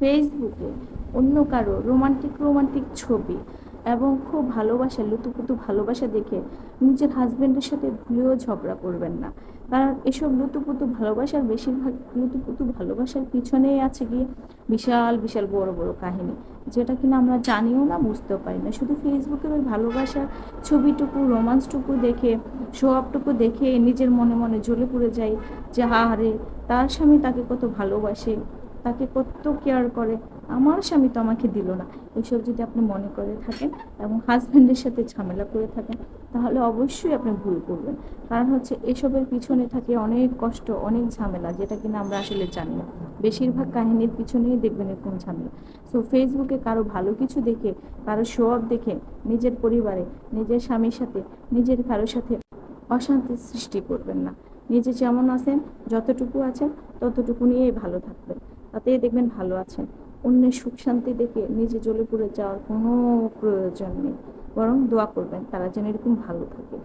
ফেসবুকে অন্য কারও রোমান্টিক রোমান্টিক ছবি এবং খুব ভালোবাসা, লুতুপুতু ভালোবাসা দেখে নিজের হাজব্যান্ডের সাথে ভুলেও ঝগড়া করবেন না। কারণ এসব লুতুপুতু ভালোবাসার বেশিরভাগ, লুতুপুতু ভালোবাসার পিছনেই আছে গিয়ে বিশাল বিশাল বড় বড় কাহিনী। যেটা কিনা আমরা জানিও না, বুঝতেও পারি না। শুধু ফেসবুকের ওই ভালোবাসার ছবিটুকু, রোমান্সটুকু দেখে শো আপটুকু দেখে নিজের মনে মনে জ্বলে পড়ে যাই যে আরে তার স্বামী তাকে কত ভালোবাসে। তাকে কত কেয়ার করে। আমার স্বামী তো আমাকে দিল না। এসব যদি আপনি মনে করে থাকেন এবং হাজব্যান্ডের সাথে ঝামেলা করে থাকেন, তাহলে অবশ্যই আপনি ভুল করবেন। কারণ হচ্ছে এসবের পিছনে থাকে অনেক কষ্ট, অনেক ঝামেলা, যেটা কিনা আমরা আসলে জানি না। বেশিরভাগ কাহিনীর পিছনেই দেখবেন এরকম ঝামেলা। সো ফেসবুকে কারও ভালো কিছু দেখে, কারও শো অফ দেখে নিজের পরিবারে, নিজের স্বামীর সাথে, নিজের কারোর সাথে অশান্তির সৃষ্টি করবেন না। নিজে যেমন আছেন, যতটুকু আছেন, ততটুকু নিয়েই ভালো থাকবেন। তাতেই দেখবেন ভালো আছেন। অন্যের সুখ শান্তি দেখে নিজে জ্বলে পুড়ে যাওয়ার কোনো প্রয়োজন নেই। বরং দোয়া করবেন, তারা যেন এরকম ভালো থাকে।